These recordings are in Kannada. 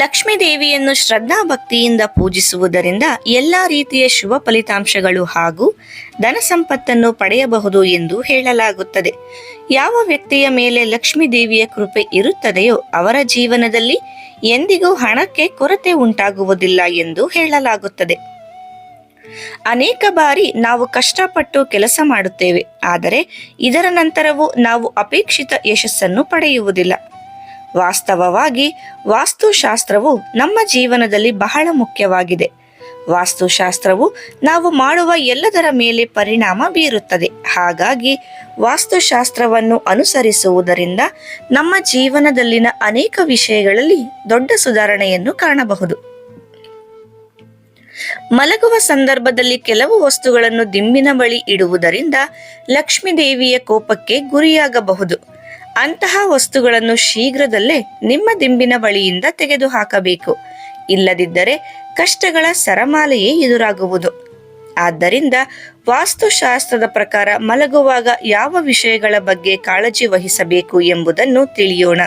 ಲಕ್ಷ್ಮೀ ದೇವಿಯನ್ನು ಶ್ರದ್ಧಾ ಭಕ್ತಿಯಿಂದ ಪೂಜಿಸುವುದರಿಂದ ಎಲ್ಲ ರೀತಿಯ ಶುಭ ಫಲಿತಾಂಶಗಳು ಹಾಗೂ ಧನ ಸಂಪತ್ತನ್ನು ಪಡೆಯಬಹುದು ಎಂದು ಹೇಳಲಾಗುತ್ತದೆ. ಯಾವ ವ್ಯಕ್ತಿಯ ಮೇಲೆ ಲಕ್ಷ್ಮೀ ದೇವಿಯ ಕೃಪೆ ಇರುತ್ತದೆಯೋ ಅವರ ಜೀವನದಲ್ಲಿ ಎಂದಿಗೂ ಹಣಕ್ಕೆ ಕೊರತೆ ಉಂಟಾಗುವುದಿಲ್ಲ ಎಂದು ಹೇಳಲಾಗುತ್ತದೆ. ಅನೇಕ ಬಾರಿ ನಾವು ಕಷ್ಟಪಟ್ಟು ಕೆಲಸ ಮಾಡುತ್ತೇವೆ, ಆದರೆ ಇದರ ನಂತರವೂ ನಾವು ಅಪೇಕ್ಷಿತ ಯಶಸ್ಸನ್ನು ಪಡೆಯುವುದಿಲ್ಲ. ವಾಸ್ತವವಾಗಿ ವಾಸ್ತುಶಾಸ್ತ್ರವು ನಮ್ಮ ಜೀವನದಲ್ಲಿ ಬಹಳ ಮುಖ್ಯವಾಗಿದೆ. ವಾಸ್ತುಶಾಸ್ತ್ರವು ನಾವು ಮಾಡುವ ಎಲ್ಲದರ ಮೇಲೆ ಪರಿಣಾಮ ಬೀರುತ್ತದೆ. ಹಾಗಾಗಿ ವಾಸ್ತುಶಾಸ್ತ್ರವನ್ನು ಅನುಸರಿಸುವುದರಿಂದ ನಮ್ಮ ಜೀವನದಲ್ಲಿನ ಅನೇಕ ವಿಷಯಗಳಲ್ಲಿ ದೊಡ್ಡ ಸುಧಾರಣೆಯನ್ನು ಕಾಣಬಹುದು. ಮಲಗುವ ಸಂದರ್ಭದಲ್ಲಿ ಕೆಲವು ವಸ್ತುಗಳನ್ನು ದಿಂಬಿನ ಬಳಿ ಇಡುವುದರಿಂದ ಲಕ್ಷ್ಮೀ ದೇವಿಯ ಕೋಪಕ್ಕೆ ಗುರಿಯಾಗಬಹುದು. ಅಂತಹ ವಸ್ತುಗಳನ್ನು ಶೀಘ್ರದಲ್ಲೇ ನಿಮ್ಮ ದಿಂಬಿನ ಬಳಿಯಿಂದ ತೆಗೆದುಹಾಕಬೇಕು. ಇಲ್ಲದಿದ್ದರೆ ಕಷ್ಟಗಳ ಸರಮಾಲೆಯೇ ಎದುರಾಗುವುದು. ಆದ್ದರಿಂದ ವಾಸ್ತುಶಾಸ್ತ್ರದ ಪ್ರಕಾರ ಮಲಗುವಾಗ ಯಾವ ವಿಷಯಗಳ ಬಗ್ಗೆ ಕಾಳಜಿ ವಹಿಸಬೇಕು ಎಂಬುದನ್ನು ತಿಳಿಯೋಣ.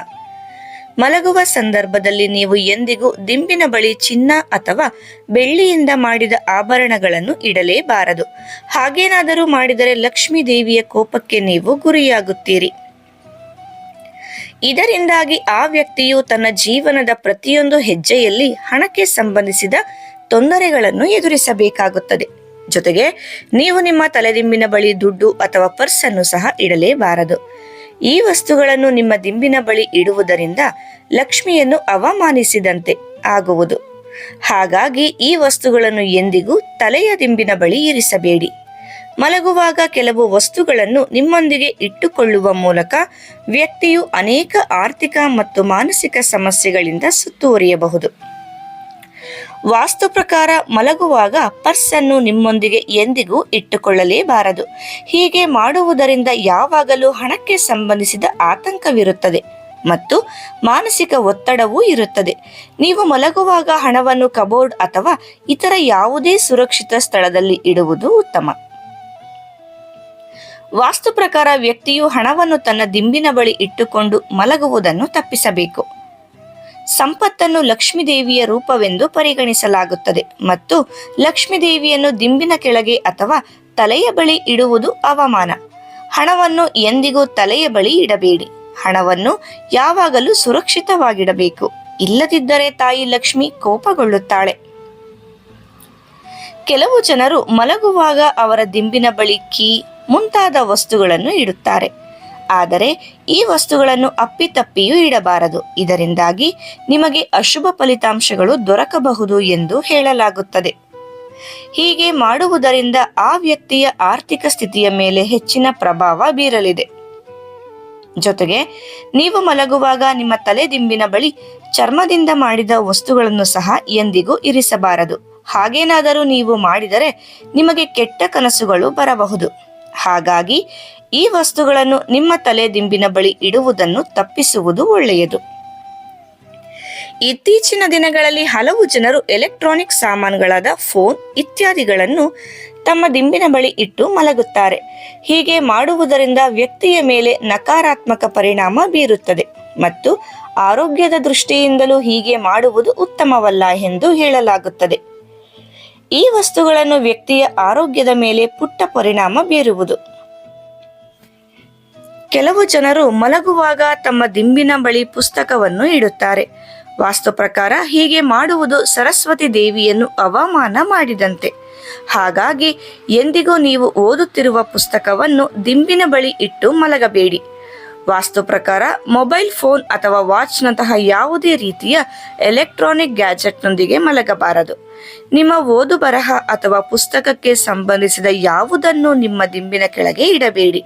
ಮಲಗುವ ಸಂದರ್ಭದಲ್ಲಿ ನೀವು ಎಂದಿಗೂ ದಿಂಬಿನ ಬಳಿ ಚಿನ್ನ ಅಥವಾ ಬೆಳ್ಳಿಯಿಂದ ಮಾಡಿದ ಆಭರಣಗಳನ್ನು ಇಡಲೇಬಾರದು. ಹಾಗೇನಾದರೂ ಮಾಡಿದರೆ ಲಕ್ಷ್ಮೀ ದೇವಿಯ ಕೋಪಕ್ಕೆ ನೀವು ಗುರಿಯಾಗುತ್ತೀರಿ. ಇದರಿಂದಾಗಿ ಆ ವ್ಯಕ್ತಿಯು ತನ್ನ ಜೀವನದ ಪ್ರತಿಯೊಂದು ಹೆಜ್ಜೆಯಲ್ಲಿ ಹಣಕ್ಕೆ ಸಂಬಂಧಿಸಿದ ತೊಂದರೆಗಳನ್ನು ಎದುರಿಸಬೇಕಾಗುತ್ತದೆ. ಜೊತೆಗೆ ನೀವು ನಿಮ್ಮ ತಲೆದಿಂಬಿನ ಬಳಿ ದುಡ್ಡು ಅಥವಾ ಪರ್ಸ್ ಅನ್ನು ಸಹ ಇಡಲೇಬಾರದು. ಈ ವಸ್ತುಗಳನ್ನು ನಿಮ್ಮ ದಿಂಬಿನ ಬಳಿ ಇಡುವುದರಿಂದ ಲಕ್ಷ್ಮಿಯನ್ನು ಅವಮಾನಿಸಿದಂತೆ ಆಗುವುದು. ಹಾಗಾಗಿ ಈ ವಸ್ತುಗಳನ್ನು ಎಂದಿಗೂ ತಲೆಯ ದಿಂಬಿನ ಬಳಿ ಇರಿಸಬೇಡಿ. ಮಲಗುವಾಗ ಕೆಲವು ವಸ್ತುಗಳನ್ನು ನಿಮ್ಮೊಂದಿಗೆ ಇಟ್ಟುಕೊಳ್ಳುವ ಮೂಲಕ ವ್ಯಕ್ತಿಯು ಅನೇಕ ಆರ್ಥಿಕ ಮತ್ತು ಮಾನಸಿಕ ಸಮಸ್ಯೆಗಳಿಂದ ಸುತ್ತುವರಿಯಬಹುದು. ವಾಸ್ತು ಪ್ರಕಾರ ಮಲಗುವಾಗ ಪರ್ಸ್ ಅನ್ನು ನಿಮ್ಮೊಂದಿಗೆ ಎಂದಿಗೂ ಇಟ್ಟುಕೊಳ್ಳಲೇಬಾರದು. ಹೀಗೆ ಮಾಡುವುದರಿಂದ ಯಾವಾಗಲೂ ಹಣಕ್ಕೆ ಸಂಬಂಧಿಸಿದ ಆತಂಕವಿರುತ್ತದೆ ಮತ್ತು ಮಾನಸಿಕ ಒತ್ತಡವೂ ಇರುತ್ತದೆ. ನೀವು ಮಲಗುವಾಗ ಹಣವನ್ನು ಕಬೋರ್ಡ್ ಅಥವಾ ಇತರ ಯಾವುದೇ ಸುರಕ್ಷಿತ ಸ್ಥಳದಲ್ಲಿ ಇಡುವುದು ಉತ್ತಮ. ವಾಸ್ತು ಪ್ರಕಾರ ವ್ಯಕ್ತಿಯು ಹಣವನ್ನು ತನ್ನ ದಿಂಬಿನ ಬಳಿ ಇಟ್ಟುಕೊಂಡು ಮಲಗುವುದನ್ನು ತಪ್ಪಿಸಬೇಕು. ಸಂಪತ್ತನ್ನು ಲಕ್ಷ್ಮೀದೇವಿಯ ರೂಪವೆಂದು ಪರಿಗಣಿಸಲಾಗುತ್ತದೆ ಮತ್ತು ಲಕ್ಷ್ಮೀದೇವಿಯನ್ನು ದಿಂಬಿನ ಕೆಳಗೆ ಅಥವಾ ತಲೆಯ ಬಳಿ ಇಡುವುದು ಅವಮಾನ. ಹಣವನ್ನು ಎಂದಿಗೂ ತಲೆಯ ಬಳಿ ಇಡಬೇಡಿ. ಹಣವನ್ನು ಯಾವಾಗಲೂ ಸುರಕ್ಷಿತವಾಗಿಡಬೇಕು. ಇಲ್ಲದಿದ್ದರೆ ತಾಯಿ ಲಕ್ಷ್ಮಿ ಕೋಪಗೊಳ್ಳುತ್ತಾಳೆ. ಕೆಲವು ಜನರು ಮಲಗುವಾಗ ಅವರ ದಿಂಬಿನ ಬಳಿ ಕೀ ಮುಂತಾದ ವಸ್ತುಗಳನ್ನು ಇಡುತ್ತಾರೆ. ಆದರೆ ಈ ವಸ್ತುಗಳನ್ನು ಅಪ್ಪಿತಪ್ಪಿಯೂ ಇಡಬಾರದು. ಇದರಿಂದಾಗಿ ನಿಮಗೆ ಅಶುಭ ಫಲಿತಾಂಶಗಳು ದೊರಕಬಹುದು ಎಂದು ಹೇಳಲಾಗುತ್ತದೆ. ಹೀಗೆ ಮಾಡುವುದರಿಂದ ಆ ವ್ಯಕ್ತಿಯ ಆರ್ಥಿಕ ಸ್ಥಿತಿಯ ಮೇಲೆ ಹೆಚ್ಚಿನ ಪ್ರಭಾವ ಬೀರಲಿದೆ. ಜೊತೆಗೆ ನೀವು ಮಲಗುವಾಗ ನಿಮ್ಮ ತಲೆದಿಂಬಿನ ಬಳಿ ಚರ್ಮದಿಂದ ಮಾಡಿದ ವಸ್ತುಗಳನ್ನು ಸಹ ಎಂದಿಗೂ ಇರಿಸಬಾರದು. ಹಾಗೇನಾದರೂ ನೀವು ಮಾಡಿದರೆ ನಿಮಗೆ ಕೆಟ್ಟ ಕನಸುಗಳು ಬರಬಹುದು. ಹಾಗಾಗಿ ಈ ವಸ್ತುಗಳನ್ನು ನಿಮ್ಮ ತಲೆ ದಿಂಬಿನ ಬಳಿ ಇಡುವುದನ್ನು ತಪ್ಪಿಸುವುದು ಒಳ್ಳೆಯದು. ಇತ್ತೀಚಿನ ದಿನಗಳಲ್ಲಿ ಹಲವು ಜನರು ಎಲೆಕ್ಟ್ರಾನಿಕ್ ಸಾಮಾನುಗಳಾದ ಫೋನ್ ಇತ್ಯಾದಿಗಳನ್ನು ತಮ್ಮ ದಿಂಬಿನ ಬಳಿ ಇಟ್ಟು ಮಲಗುತ್ತಾರೆ. ಹೀಗೆ ಮಾಡುವುದರಿಂದ ವ್ಯಕ್ತಿಯ ಮೇಲೆ ನಕಾರಾತ್ಮಕ ಪರಿಣಾಮ ಬೀರುತ್ತದೆ ಮತ್ತು ಆರೋಗ್ಯದ ದೃಷ್ಟಿಯಿಂದಲೂ ಹೀಗೆ ಮಾಡುವುದು ಉತ್ತಮವಲ್ಲ ಎಂದು ಹೇಳಲಾಗುತ್ತದೆ. ಈ ವಸ್ತುಗಳನ್ನು ವ್ಯಕ್ತಿಯ ಆರೋಗ್ಯದ ಮೇಲೆ ಪುಟ್ಟ ಪರಿಣಾಮ ಬೀರುವುದು. ಕೆಲವು ಜನರು ಮಲಗುವಾಗ ತಮ್ಮ ದಿಂಬಿನ ಬಳಿ ಪುಸ್ತಕವನ್ನು ಇಡುತ್ತಾರೆ. ವಾಸ್ತು ಪ್ರಕಾರ ಹೀಗೆ ಮಾಡುವುದು ಸರಸ್ವತಿ ದೇವಿಯನ್ನು ಅವಮಾನ ಮಾಡಿದಂತೆ. ಹಾಗಾಗಿ ಎಂದಿಗೂ ನೀವು ಓದುತ್ತಿರುವ ಪುಸ್ತಕವನ್ನು ದಿಂಬಿನ ಬಳಿ ಇಟ್ಟು ಮಲಗಬೇಡಿ. ವಾಸ್ತು ಪ್ರಕಾರ ಮೊಬೈಲ್ ಫೋನ್ ಅಥವಾ ವಾಚ್ನಂತಹ ಯಾವುದೇ ರೀತಿಯ ಎಲೆಕ್ಟ್ರಾನಿಕ್ ಗ್ಯಾಜೆಟ್ನೊಂದಿಗೆ ಮಲಗಬಾರದು. ನಿಮ್ಮ ಓದು ಬರಹ ಅಥವಾ ಪುಸ್ತಕಕ್ಕೆ ಸಂಬಂಧಿಸಿದ ಯಾವುದನ್ನು ನಿಮ್ಮ ದಿಂಬಿನ ಕೆಳಗೆ ಇಡಬೇಡಿ.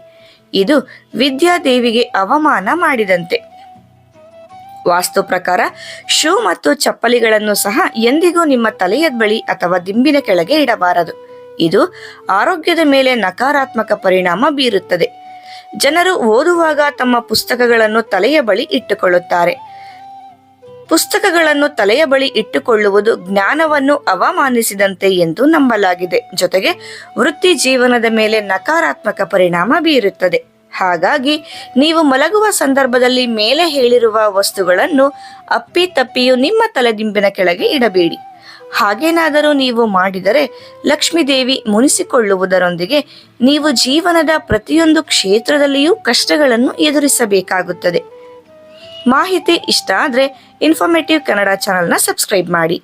ಇದು ವಿದ್ಯಾದೇವಿಗೆ ಅವಮಾನ ಮಾಡಿದಂತೆ. ವಾಸ್ತು ಪ್ರಕಾರ ಶೂ ಮತ್ತು ಚಪ್ಪಲಿಗಳನ್ನು ಸಹ ಎಂದಿಗೂ ನಿಮ್ಮ ತಲೆಯ ಬಳಿ ಅಥವಾ ದಿಂಬಿನ ಕೆಳಗೆ ಇಡಬಾರದು. ಇದು ಆರೋಗ್ಯದ ಮೇಲೆ ನಕಾರಾತ್ಮಕ ಪರಿಣಾಮ ಬೀರುತ್ತದೆ. ಜನರು ಓದುವಾಗ ತಮ್ಮ ಪುಸ್ತಕಗಳನ್ನು ತಲೆಯ ಬಳಿ ಇಟ್ಟುಕೊಳ್ಳುತ್ತಾರೆ. ಪುಸ್ತಕಗಳನ್ನು ತಲೆಯ ಬಳಿ ಇಟ್ಟುಕೊಳ್ಳುವುದು ಜ್ಞಾನವನ್ನು ಅವಮಾನಿಸಿದಂತೆ ಎಂದು ನಂಬಲಾಗಿದೆ. ಜೊತೆಗೆ ವೃತ್ತಿ ಜೀವನದ ಮೇಲೆ ನಕಾರಾತ್ಮಕ ಪರಿಣಾಮ ಬೀರುತ್ತದೆ. ಹಾಗಾಗಿ ನೀವು ಮಲಗುವ ಸಂದರ್ಭದಲ್ಲಿ ಮೇಲೆ ಹೇಳಿರುವ ವಸ್ತುಗಳನ್ನು ಅಪ್ಪಿ ತಪ್ಪಿಯು ನಿಮ್ಮ ತಲೆದಿಂಬಿನ ಕೆಳಗೆ ಇಡಬೇಡಿ. ಹಾಗೇನಾದರೂ ನೀವು ಮಾಡಿದರೆ ಲಕ್ಷ್ಮೀದೇವಿ ಮುನಿಸಿಕೊಳ್ಳುವುದರೊಂದಿಗೆ ನೀವು ಜೀವನದ ಪ್ರತಿಯೊಂದು ಕ್ಷೇತ್ರದಲ್ಲಿಯೂ ಕಷ್ಟಗಳನ್ನು ಎದುರಿಸಬೇಕಾಗುತ್ತದೆ. ಮಾಹಿತಿ ಇಷ್ಟ ಆದರೆ ಇನ್ಫಾರ್ಮೇಟಿವ್ ಕನ್ನಡ ಚಾನಲ್ನ ಸಬ್ಸ್ಕ್ರೈಬ್ ಮಾಡಿ.